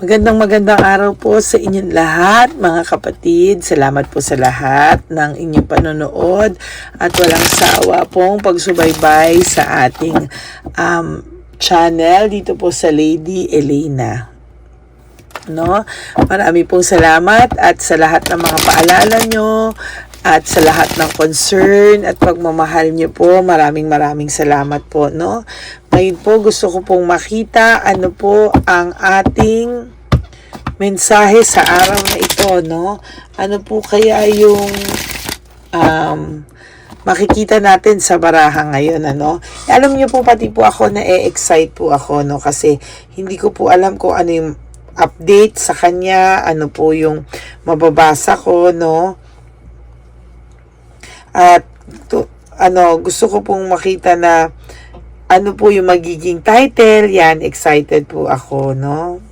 Magandang magandang araw po sa inyong lahat, mga kapatid. Salamat po sa lahat ng inyong panonood at walang sawa pong pagsubaybay sa ating um, channel dito po sa Lady Elena. No? Marami pong salamat at sa lahat ng mga paalala nyo at sa lahat ng concern at pagmamahal nyo po. Maraming maraming salamat po. No? Ngayon po gusto ko pong makita ano po ang ating mensahe sa araw na ito. No? Ano po kaya yung um, makikita natin sa baraha ngayon ano. Alam niyo po pati po ako na e-excite po ako no kasi hindi ko po alam kung ano yung update sa kanya, ano po yung mababasa ko no. At to, ano gusto ko pong makita na ano po yung magiging title, yan excited po ako no.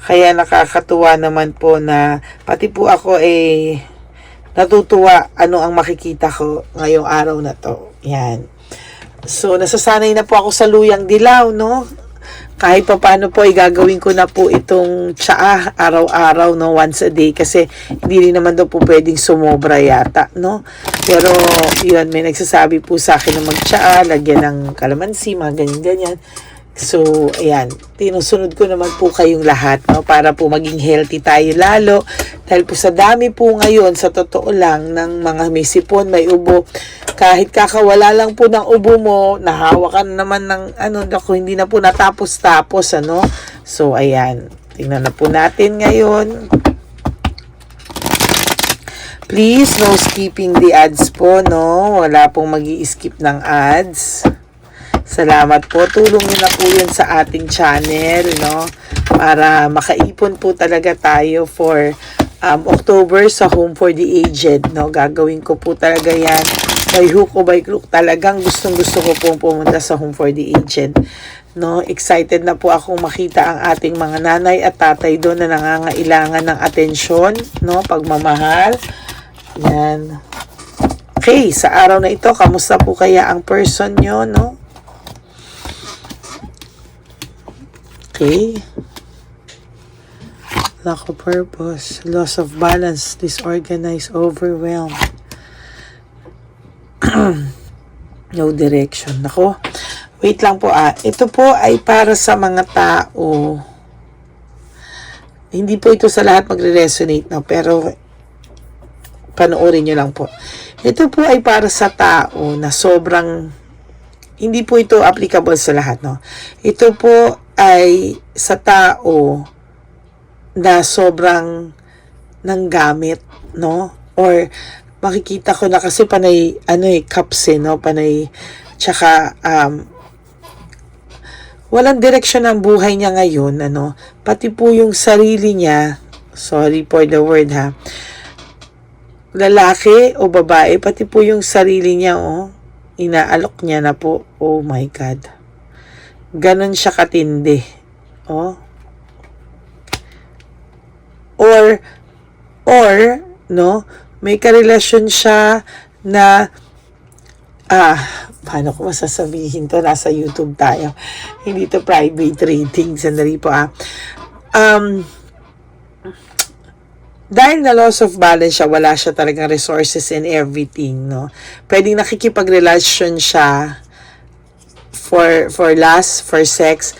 Kaya nakakatuwa naman po na pati po ako eh natutuwa ano ang makikita ko ngayong araw na to. Yan. So, nasasanay na po ako sa luyang dilaw, no? Kahit pa paano po, igagawin ko na po itong tsaa araw-araw, no? Once a day. Kasi, hindi rin naman daw po pwedeng sumobra yata, no? Pero, yun, may nagsasabi po sa akin na magtsaa, lagyan ng kalamansi, mga ganyan-ganyan. So, ayan, tinusunod ko naman po kayong lahat, no, para po maging healthy tayo lalo. Dahil po sa dami po ngayon, sa totoo lang, ng mga may sipon, may ubo, kahit kakawala lang po ng ubo mo, nahawakan naman ng, ano, naku, hindi na po natapos-tapos, ano. So, ayan, tingnan na po natin ngayon. Please, no skipping the ads po, no? Wala pong mag skip ng ads. Salamat po. Tulong niyo na po yun sa ating channel, no? Para makaipon po talaga tayo for um, October sa Home for the Aged, no? Gagawin ko po talaga yan. By hook o by crook, talagang gustong gusto ko pong pumunta sa Home for the Aged. No, excited na po akong makita ang ating mga nanay at tatay doon na nangangailangan ng atensyon, no, pagmamahal. Yan. Okay, sa araw na ito, kamusta po kaya ang person nyo, no? Okay. Lack of purpose, loss of balance, disorganized, overwhelmed. no direction. Nako. Wait lang po ah. Ito po ay para sa mga tao. Hindi po ito sa lahat magre-resonate no, pero panoorin nyo lang po. Ito po ay para sa tao na sobrang hindi po ito applicable sa lahat, no? Ito po ay sa tao na sobrang nanggamit, no? Or makikita ko na kasi panay, ano eh, cups eh, no? Panay, tsaka, um, walang direksyon ang buhay niya ngayon, ano? Pati po yung sarili niya, sorry for the word ha, lalaki o babae, pati po yung sarili niya, oh, inaalok niya na po. Oh my God. Ganon siya katindi. Oh. Or, or, no, may karelasyon siya na, ah, paano ko masasabihin to? Nasa YouTube tayo. Hindi to private reading. Sandali po ah. Um, dahil na loss of balance siya, wala siya talagang resources and everything, no? Pwedeng nakikipag-relasyon siya for, for lust, for sex,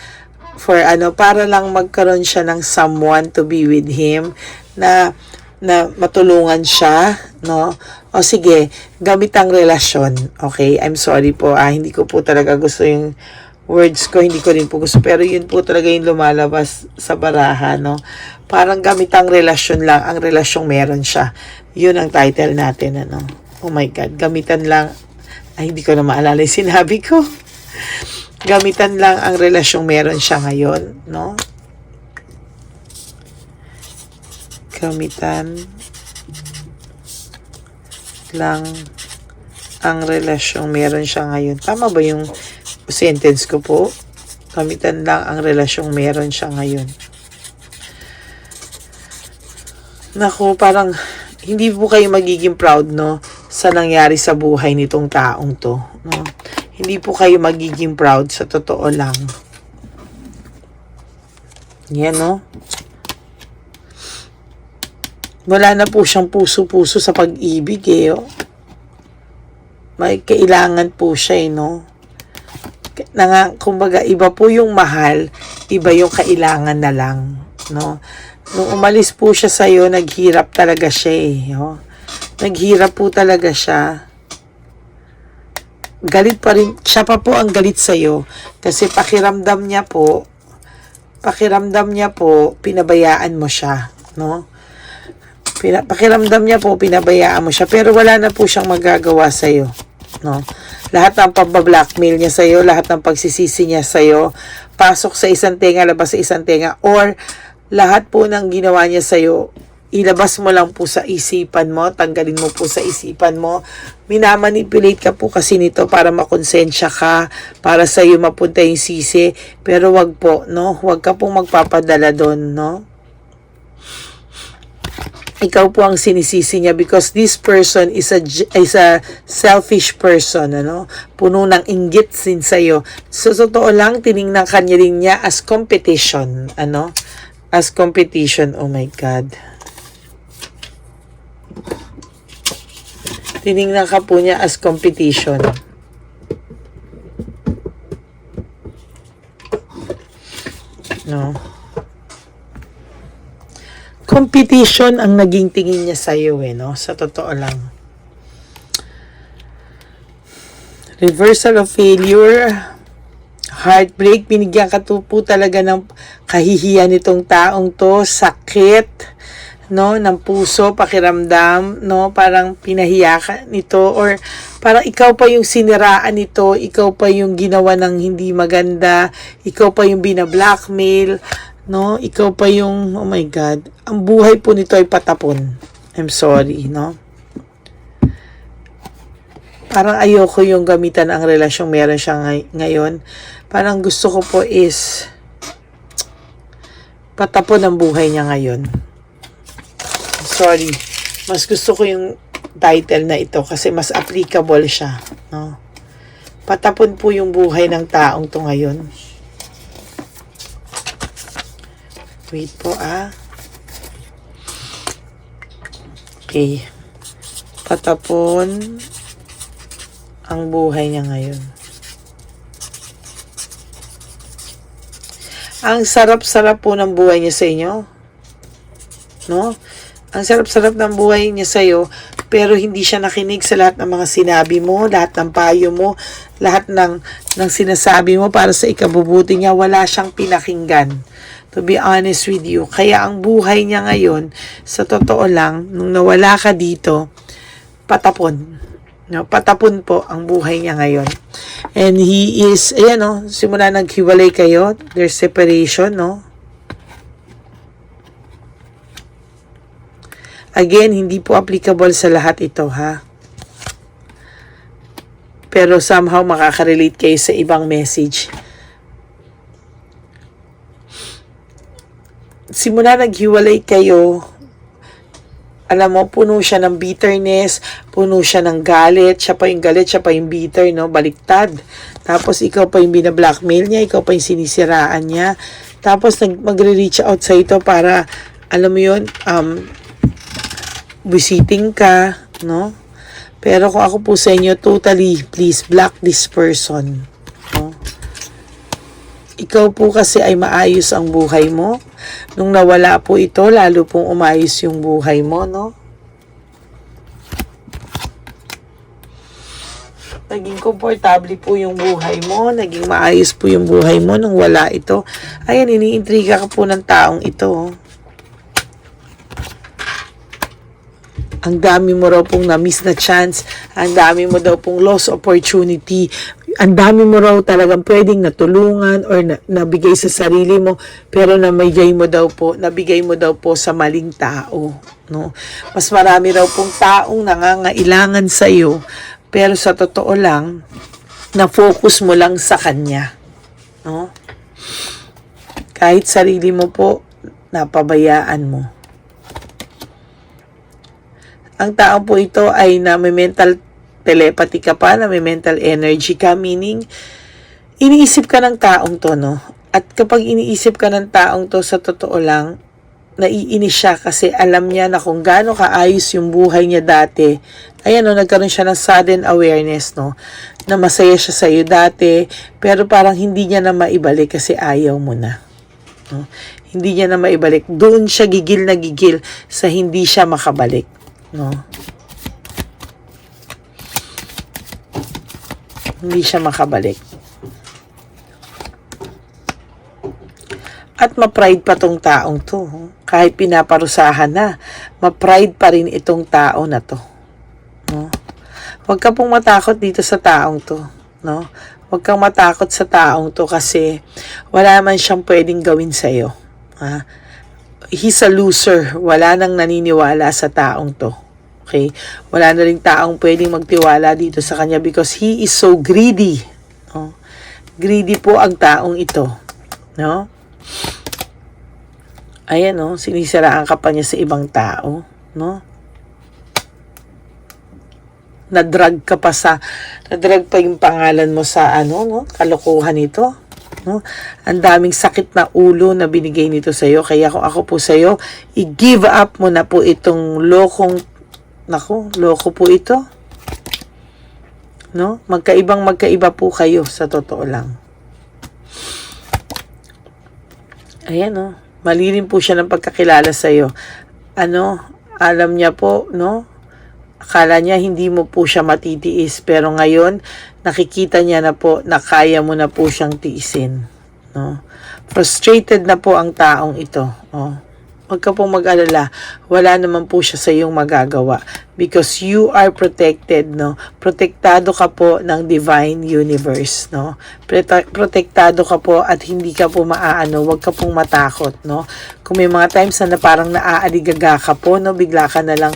for ano, para lang magkaroon siya ng someone to be with him na na matulungan siya, no? O sige, gamit ang relasyon, okay? I'm sorry po, ah, hindi ko po talaga gusto yung words ko, hindi ko rin po gusto. Pero yun po talaga yung lumalabas sa baraha, no? Parang gamit ang relasyon lang, ang relasyong meron siya. Yun ang title natin, ano? Oh my God, gamitan lang, ay hindi ko na maalala yung sinabi ko. Gamitan lang ang relasyong meron siya ngayon, no? Gamitan lang ang relasyong meron siya ngayon. Tama ba yung sentence ko po? Gamitan lang ang relasyong meron siya ngayon. Naku, parang hindi po kayo magiging proud, no? Sa nangyari sa buhay nitong taong to, no? Hindi po kayo magiging proud sa totoo lang. Yan, no? Wala na po siyang puso-puso sa pag-ibig, eh, oh. May kailangan po siya, eh, no? Na nga, kumbaga, iba po yung mahal, iba yung kailangan na lang, no? Nung umalis po siya sa'yo, naghirap talaga siya, eh, no? Naghirap po talaga siya galit pa rin, siya pa po ang galit sa'yo kasi pakiramdam niya po, pakiramdam niya po, pinabayaan mo siya, no? Pina, pakiramdam niya po, pinabayaan mo siya, pero wala na po siyang magagawa sa'yo, no? Lahat ng pambablackmail niya sa'yo, lahat ng pagsisisi niya sa'yo, pasok sa isang tenga, labas sa isang tenga, or lahat po ng ginawa niya sa'yo, ilabas mo lang po sa isipan mo, tanggalin mo po sa isipan mo. Minamanipulate ka po kasi nito para makonsensya ka, para sa iyo mapunta yung sisi, pero wag po, no? Wag ka pong magpapadala doon, no? Ikaw po ang sinisisi niya because this person is a is a selfish person, ano? Puno ng inggit sin sa iyo. So, totoo lang, tiningnan kanya rin niya as competition, ano? As competition, oh my God. tiningnan ka po niya as competition. No. Competition ang naging tingin niya sa iyo eh, no? Sa totoo lang. Reversal of failure, heartbreak, binigyan ka to po talaga ng kahihiyan nitong taong to, sakit, no, ng puso, pakiramdam, no, parang pinahiya ka nito or parang ikaw pa yung siniraan nito, ikaw pa yung ginawa ng hindi maganda, ikaw pa yung bina-blackmail, no, ikaw pa yung, oh my God, ang buhay po nito ay patapon. I'm sorry, no. Parang ayoko yung gamitan ang relasyong meron siya ngay- ngayon. Parang gusto ko po is patapon ang buhay niya ngayon sorry. Mas gusto ko yung title na ito kasi mas applicable siya. No? Patapon po yung buhay ng taong to ngayon. Wait po ah. Okay. Patapon ang buhay niya ngayon. Ang sarap-sarap po ng buhay niya sa inyo. No? Ang sarap-sarap ng buhay niya sa'yo, pero hindi siya nakinig sa lahat ng mga sinabi mo, lahat ng payo mo, lahat ng, ng sinasabi mo para sa ikabubuti niya, wala siyang pinakinggan. To be honest with you. Kaya ang buhay niya ngayon, sa totoo lang, nung nawala ka dito, patapon. No, patapon po ang buhay niya ngayon. And he is, ayan no, simula naghiwalay kayo, there's separation, no? Again, hindi po applicable sa lahat ito, ha? Pero somehow makaka-relate kayo sa ibang message. Simula naghiwalay kayo, alam mo, puno siya ng bitterness, puno siya ng galit, siya pa yung galit, siya pa yung bitter, no? Baliktad. Tapos ikaw pa yung bina-blackmail niya, ikaw pa yung sinisiraan niya. Tapos magre-reach out sa ito para, alam mo yun, um, visiting ka, no? Pero kung ako po sa inyo, totally, please, block this person. No? Ikaw po kasi ay maayos ang buhay mo. Nung nawala po ito, lalo pong umayos yung buhay mo, no? Naging komportable po yung buhay mo, naging maayos po yung buhay mo nung wala ito. Ayan, iniintriga ka po ng taong ito. oh. ang dami mo raw pong na-miss na chance, ang dami mo daw pong lost opportunity, ang dami mo raw talagang pwedeng natulungan or na, nabigay sa sarili mo, pero namigay mo daw po, nabigay mo daw po sa maling tao. No? Mas marami raw pong taong nangangailangan sa iyo, pero sa totoo lang, na-focus mo lang sa kanya. No? Kahit sarili mo po, napabayaan mo ang tao po ito ay na may mental telepathy ka pa, na may mental energy ka, meaning iniisip ka ng taong to, no? At kapag iniisip ka ng taong to sa totoo lang, naiinis siya kasi alam niya na kung gaano kaayos yung buhay niya dati. Ayan no, nagkaroon siya ng sudden awareness no, na masaya siya sa iyo dati, pero parang hindi niya na maibalik kasi ayaw mo na. No? Hindi niya na maibalik. Doon siya gigil na gigil sa hindi siya makabalik. No? Hindi siya makabalik. At ma-pride pa tong taong to. Kahit pinaparusahan na, ma-pride pa rin itong tao na to. No? Huwag ka pong matakot dito sa taong to. No? Huwag kang matakot sa taong to kasi wala man siyang pwedeng gawin sa'yo. Ha? He's a loser. Wala nang naniniwala sa taong to. Okay? Wala na rin taong pwedeng magtiwala dito sa kanya because he is so greedy. No? Greedy po ang taong ito. No? Ayan, no? Sinisiraan ka pa niya sa ibang tao. No? na-drag ka pa sa na-drag pa yung pangalan mo sa ano no kalokohan nito no ang daming sakit na ulo na binigay nito sa iyo kaya kung ako po sa iyo i-give up mo na po itong lokong nako loko po ito. No? Magkaibang magkaiba po kayo sa totoo lang. Ayan no mali rin po siya ng pagkakilala sa iyo ano alam niya po no? Akala niya hindi mo po siya matitiis pero ngayon nakikita niya na po na kaya mo na po siyang tiisin no? Frustrated na po ang taong ito oh Huwag ka pong mag-alala. Wala naman po siya sa iyong magagawa. Because you are protected, no? Protektado ka po ng divine universe, no? Protektado ka po at hindi ka po maaano. Huwag ka pong matakot, no? Kung may mga times na parang naaaligaga ka po, no? Bigla ka na lang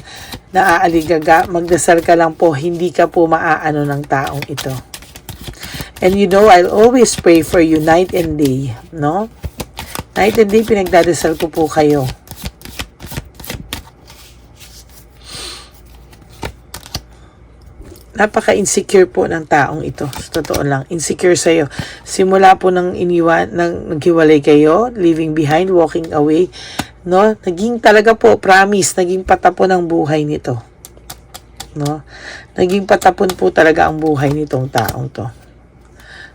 naaaligaga. Magdasal ka lang po. Hindi ka po maaano ng taong ito. And you know, I'll always pray for you night and day, no? Night and day, pinagdadasal ko po kayo. Napaka-insecure po ng taong ito. Sa totoo lang, insecure sa'yo. Simula po nang iniwan, nang naghiwalay kayo, leaving behind, walking away, no? Naging talaga po, promise, naging patapon ang buhay nito. No? Naging patapon po talaga ang buhay nitong taong to.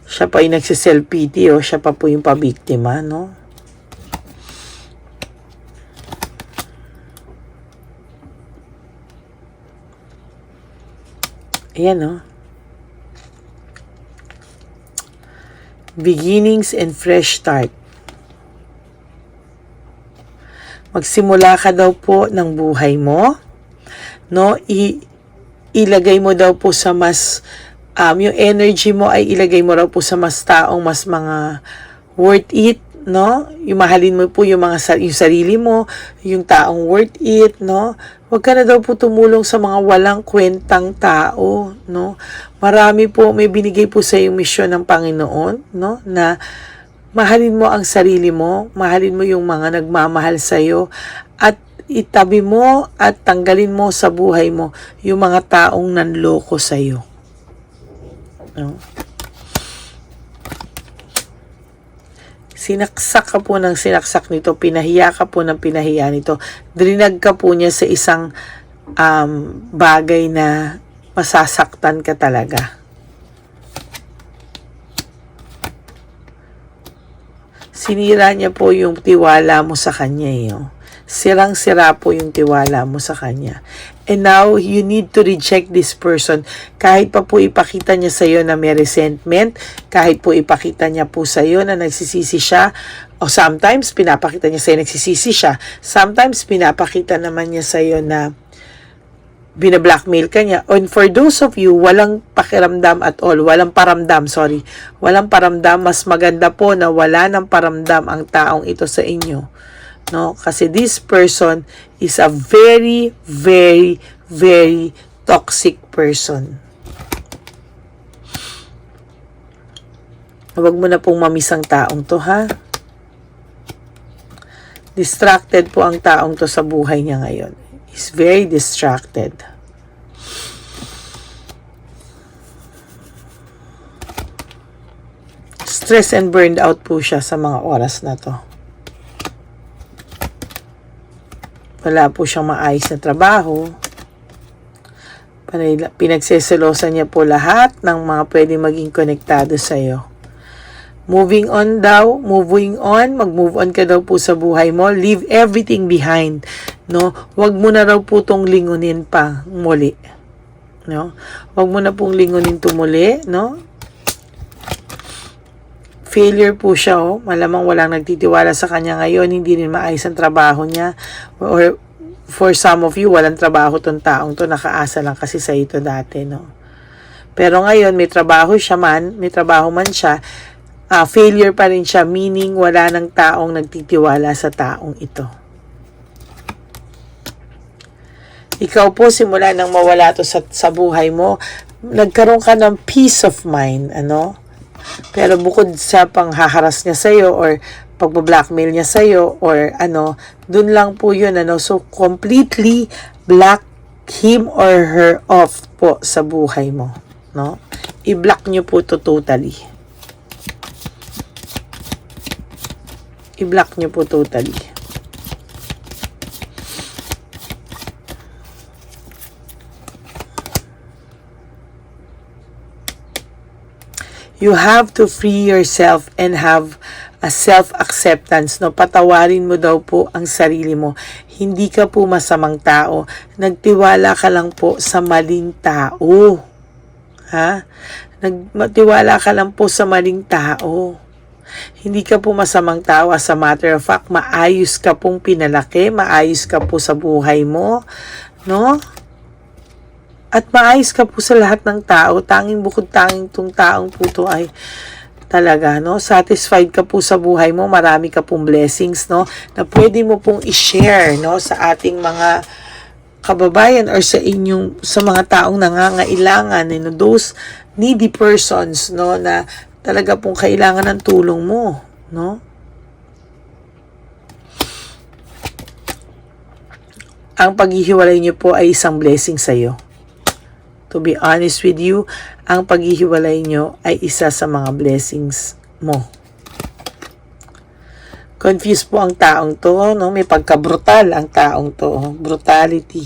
Siya pa yung nagsisel-pity, o siya pa po yung pabiktima, no? Ayan, no? Beginnings and fresh start. Magsimula ka daw po ng buhay mo. No? I ilagay mo daw po sa mas um, yung energy mo ay ilagay mo raw po sa mas taong mas mga worth it no? Yung mahalin mo po yung mga yung sarili mo, yung taong worth it, no? Huwag ka na daw po tumulong sa mga walang kwentang tao, no? Marami po may binigay po sa yung misyon ng Panginoon, no? Na mahalin mo ang sarili mo, mahalin mo yung mga nagmamahal sa iyo at itabi mo at tanggalin mo sa buhay mo yung mga taong nanloko sa iyo. No? Sinaksak ka po ng sinaksak nito, pinahiya ka po ng pinahiya nito, drinag ka po niya sa isang um, bagay na masasaktan ka talaga. Sinira niya po yung tiwala mo sa kanya eh. oh. Sirang-sira po yung tiwala mo sa kanya. And now, you need to reject this person. Kahit pa po ipakita niya sa iyo na may resentment, kahit po ipakita niya po sa iyo na nagsisisi siya, o sometimes pinapakita niya sa iyo nagsisisi siya, sometimes pinapakita naman niya sa iyo na binablackmail ka niya. And for those of you, walang pakiramdam at all, walang paramdam, sorry, walang paramdam, mas maganda po na wala ng paramdam ang taong ito sa inyo no? Kasi this person is a very very very toxic person. Huwag mo na pong mamiss ang taong to ha? Distracted po ang taong to sa buhay niya ngayon. He's very distracted. Stress and burned out po siya sa mga oras na to. Wala po siyang maayos na trabaho. Pinagseselosan niya po lahat ng mga pwede maging konektado sa iyo. Moving on daw, moving on, mag-move on ka daw po sa buhay mo. Leave everything behind, no? Huwag mo na raw po tong lingunin pa muli. No? Huwag mo na pong lingunin to muli, no? Failure po siya, oh. Malamang walang nagtitiwala sa kanya ngayon, hindi rin maayos ang trabaho niya. Or for some of you, walang trabaho tong taong to, nakaasa lang kasi sa ito dati, no? Pero ngayon, may trabaho siya man, may trabaho man siya, ah, failure pa rin siya, meaning wala ng taong nagtitiwala sa taong ito. Ikaw po, simula nang mawala to sa, sa buhay mo, nagkaroon ka ng peace of mind, ano? Pero bukod sa panghaharas niya sa'yo or pagba-blackmail niya sa'yo or ano, dun lang po yun, ano? So, completely black him or her off po sa buhay mo, no? I-block niyo po to totally. I-block niyo po totally. You have to free yourself and have a self-acceptance. No? Patawarin mo daw po ang sarili mo. Hindi ka po masamang tao. Nagtiwala ka lang po sa maling tao. Ha? Nagtiwala ka lang po sa maling tao. Hindi ka po masamang tao. As a matter of fact, maayos ka pong pinalaki. Maayos ka po sa buhay mo. No? At maayos ka po sa lahat ng tao. Tanging bukod tanging tong taong po to ay talaga, no? Satisfied ka po sa buhay mo. Marami ka pong blessings, no? Na pwede mo pong i-share, no? Sa ating mga kababayan or sa inyong, sa mga taong nangangailangan, you know, those needy persons, no? Na talaga pong kailangan ng tulong mo, no? Ang paghihiwalay niyo po ay isang blessing sa iyo. To be honest with you, ang paghihiwalay nyo ay isa sa mga blessings mo. Confused po ang taong to, no? May pagka-brutal ang taong to. Brutality.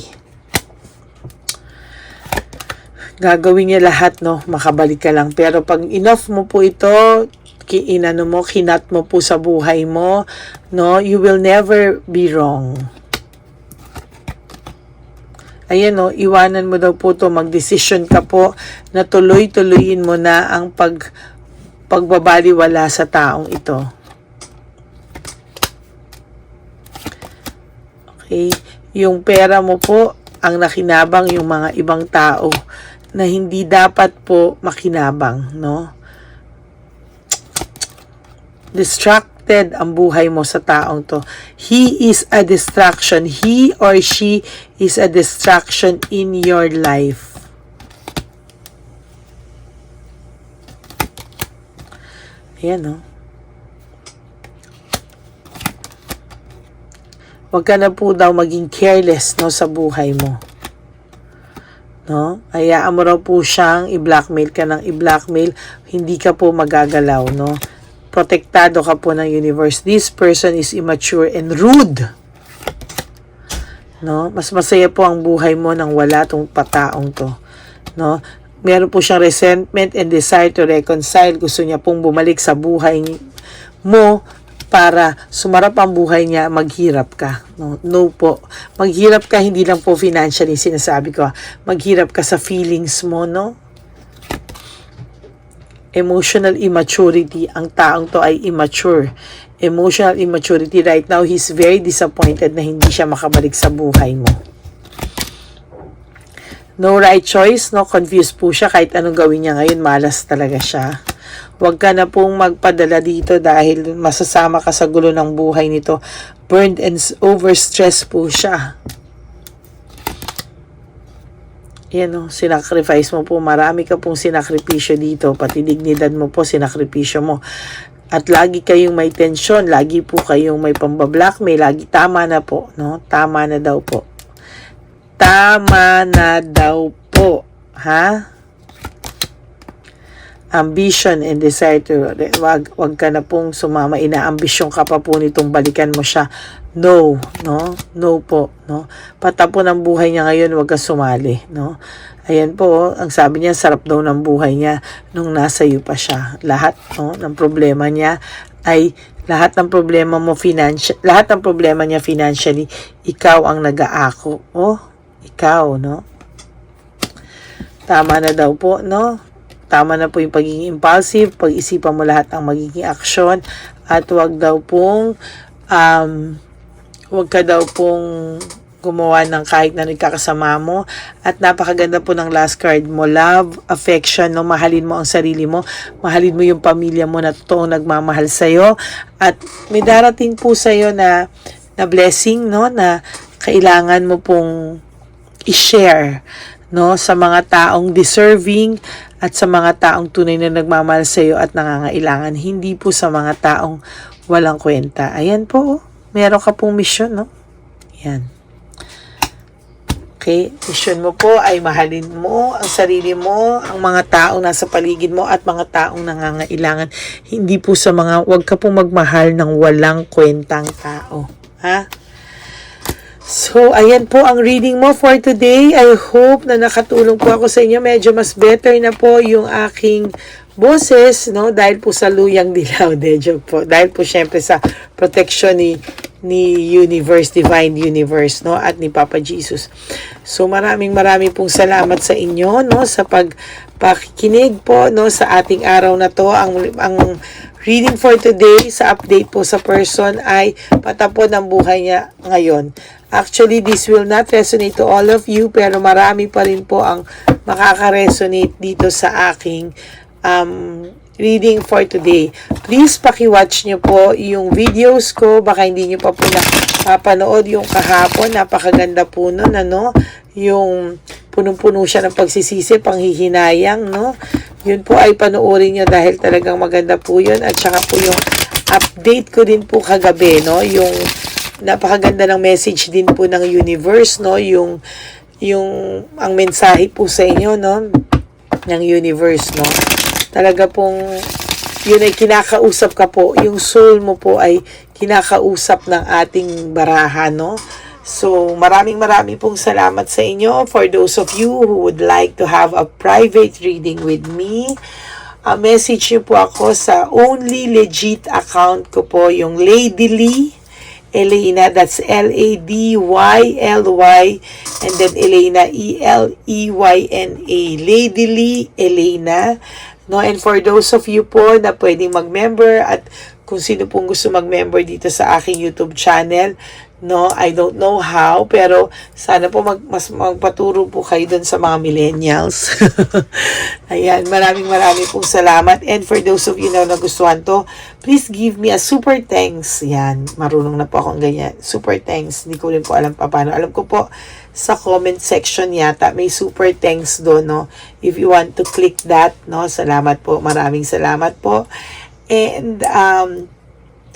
Gagawin niya lahat, no? Makabalik ka lang. Pero pag enough mo po ito, kiinano mo, kinat mo po sa buhay mo, no? You will never be wrong. Ayan o, iwanan mo daw po to, mag-decision ka po na tuloy-tuloyin mo na ang pag, pagbabaliwala sa taong ito. Okay? Yung pera mo po, ang nakinabang yung mga ibang tao na hindi dapat po makinabang, no? Distracted ang buhay mo sa taong to. He is a distraction. He or she is a distraction in your life. Ayan, no? Huwag ka na po daw maging careless, no, sa buhay mo. No? Hayaan mo raw po siyang i-blackmail ka ng i-blackmail. Hindi ka po magagalaw, no? Protektado ka po ng universe. This person is immature and rude. No? Mas masaya po ang buhay mo nang wala tong pataong to. No? Meron po siyang resentment and desire to reconcile. Gusto niya pong bumalik sa buhay mo para sumarap ang buhay niya, maghirap ka. No, no po. Maghirap ka, hindi lang po financially sinasabi ko. Maghirap ka sa feelings mo, no? Emotional immaturity. Ang taong to ay immature. Emotional immaturity. Right now, he's very disappointed na hindi siya makabalik sa buhay mo. No right choice, no? Confused po siya kahit anong gawin niya ngayon, malas talaga siya. Huwag ka na pong magpadala dito dahil masasama ka sa gulo ng buhay nito. Burned and overstressed po siya. Yan o, sinacrifice mo po. Marami ka pong sinakripisyo dito. Pati dignidad mo po, sinakripisyo mo. At lagi kayong may tensyon, lagi po kayong may pambablackmail, lagi tama na po, no? Tama na daw po. Tama na daw po, ha? ambition and desire to wag wag ka na pong sumama inaambisyon ka pa po nitong balikan mo siya no no no po no. Patapon ang buhay niya ngayon wag ka sumali no. Ayan po ang sabi niya sarap daw ng buhay niya nung nasa iyo pa siya. Lahat no ng problema niya ay lahat ng problema mo financial lahat ng problema niya financially ikaw ang nag-aako. Oh ikaw no. Tama na daw po, no? Tama na po yung pagiging impulsive, pag-isipan mo lahat ng magiging aksyon, at wag daw pong, um, wag ka daw pong gumawa ng kahit na nagkakasama mo. At napakaganda po ng last card mo, love, affection, no? mahalin mo ang sarili mo, mahalin mo yung pamilya mo na totoong nagmamahal sa'yo. At may darating po sa'yo na, na blessing, no? na kailangan mo pong i-share no sa mga taong deserving at sa mga taong tunay na nagmamahal sa iyo at nangangailangan hindi po sa mga taong walang kwenta ayan po oh. Meron ka pong mission no yan Okay, mission mo po ay mahalin mo ang sarili mo, ang mga taong nasa paligid mo at mga taong nangangailangan. Hindi po sa mga, wag ka pong magmahal ng walang kwentang tao. Ha? So, ayan po ang reading mo for today. I hope na nakatulong po ako sa inyo. Medyo mas better na po yung aking boses, no? Dahil po sa luyang dilaw, de joke po. Dahil po syempre sa protection ni ni Universe, Divine Universe, no? At ni Papa Jesus. So, maraming maraming pong salamat sa inyo, no? Sa pagpakikinig po, no? Sa ating araw na to. Ang, ang reading for today, sa update po sa person ay patapon ang buhay niya ngayon. Actually, this will not resonate to all of you, pero marami pa rin po ang makaka-resonate dito sa aking um, reading for today. Please paki-watch nyo po yung videos ko. Baka hindi nyo pa po napapanood yung kahapon. Napakaganda po nun, ano? Yung punong-puno siya ng pagsisisi, panghihinayang, no? Yun po ay panoorin nyo dahil talagang maganda po yun. At saka po yung update ko din po kagabi, no? Yung napakaganda ng message din po ng universe, no? Yung, yung, ang mensahe po sa inyo, no? Ng universe, no? Talaga pong yun ay kinakausap ka po. Yung soul mo po ay kinakausap ng ating baraha, no? So, maraming maraming pong salamat sa inyo. For those of you who would like to have a private reading with me, a message niyo po ako sa only legit account ko po, yung Lady Lee Elena. That's L-A-D-Y-L-Y and then Elena, E-L-E-Y-N-A. Lady Lee Elena. No, and for those of you po na pwedeng mag-member at kung sino pong gusto mag-member dito sa aking YouTube channel, no, I don't know how, pero sana po mag, mas magpaturo po kayo dun sa mga millennials. Ayan, maraming maraming pong salamat. And for those of you na nagustuhan to, please give me a super thanks. Yan, marunong na po akong ganyan. Super thanks. Hindi ko rin po alam pa paano. Alam ko po, sa comment section yata may super thanks doon no if you want to click that no salamat po maraming salamat po and um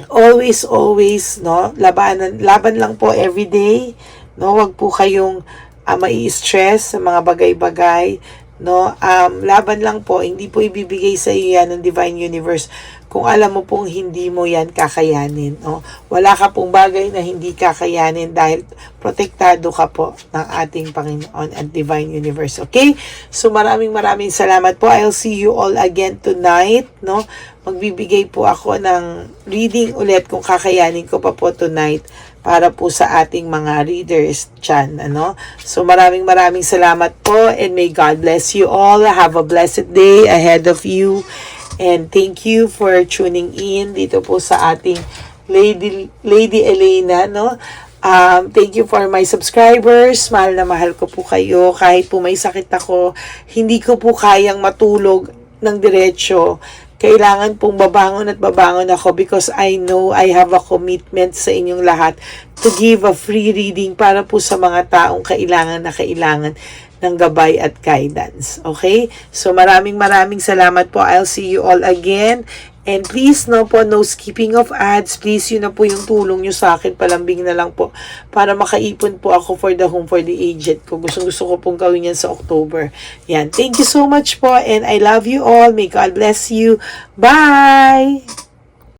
always always no labanan laban lang po every day no wag po kayong uh, mai-stress sa mga bagay-bagay no um laban lang po hindi po ibibigay sa iyo yan ng divine universe kung alam mo pong hindi mo yan kakayanin. No? Wala ka pong bagay na hindi kakayanin dahil protektado ka po ng ating Panginoon at Divine Universe. Okay? So maraming maraming salamat po. I'll see you all again tonight. No? Magbibigay po ako ng reading ulit kung kakayanin ko pa po tonight para po sa ating mga readers dyan. Ano? So maraming maraming salamat po and may God bless you all. Have a blessed day ahead of you. And thank you for tuning in dito po sa ating Lady, Lady Elena, no? Um, thank you for my subscribers. Mahal na mahal ko po kayo. Kahit po may sakit ako, hindi ko po kayang matulog ng diretsyo. Kailangan pong babangon at babangon ako because I know I have a commitment sa inyong lahat to give a free reading para po sa mga taong kailangan na kailangan ng gabay at guidance. Okay? So maraming maraming salamat po. I'll see you all again. And please, no po, no skipping of ads. Please, yun na po yung tulong nyo sa akin. Palambing na lang po para makaipon po ako for the home for the aged ko. Gusto, gusto ko pong gawin yan sa October. Yan. Thank you so much po and I love you all. May God bless you. Bye!